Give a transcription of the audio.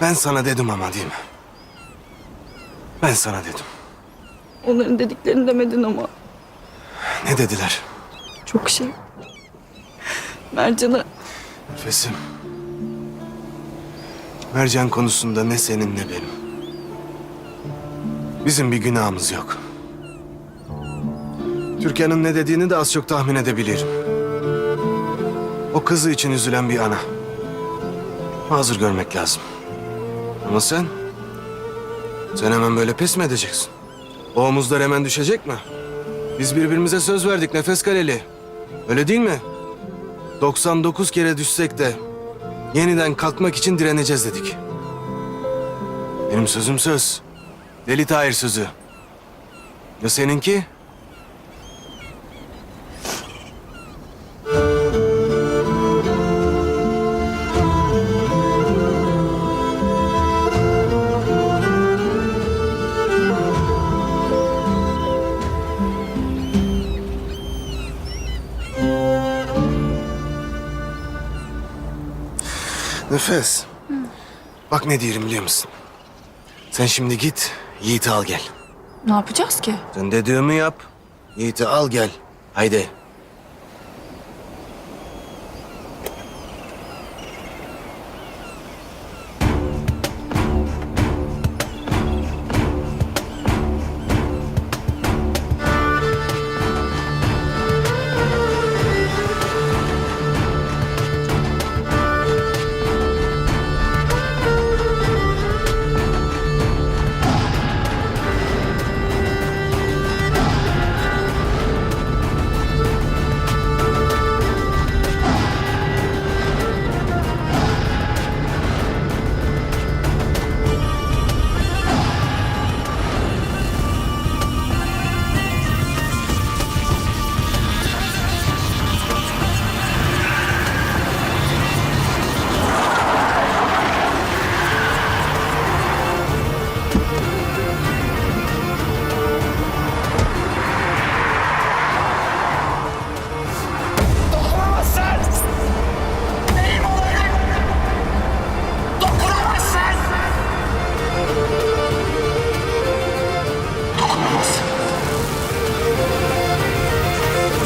Ben sana dedim ama değil mi? Ben sana dedim. Onların dediklerini demedin ama Ne dediler? çok şey. Mercan'a Nefesim. Mercan konusunda ne senin ne benim. Bizim bir günahımız yok. Türkan'ın ne dediğini de az çok tahmin edebilirim. O kızı için üzülen bir ana. Hazır görmek lazım. Ama sen... Sen hemen böyle pes mi edeceksin? O omuzlar hemen düşecek mi? Biz birbirimize söz verdik nefes kaleli. Öyle değil mi? 99 kere düşsek de yeniden kalkmak için direneceğiz dedik. Benim sözüm söz. Deli Tahir sözü. Ya seninki? Nefes. Bak ne diyelim biliyor musun? Sen şimdi git Yiğit'i al gel. ne yapacağız ki? Sen dediğimi yap. Yiğit'i al gel. Haydi.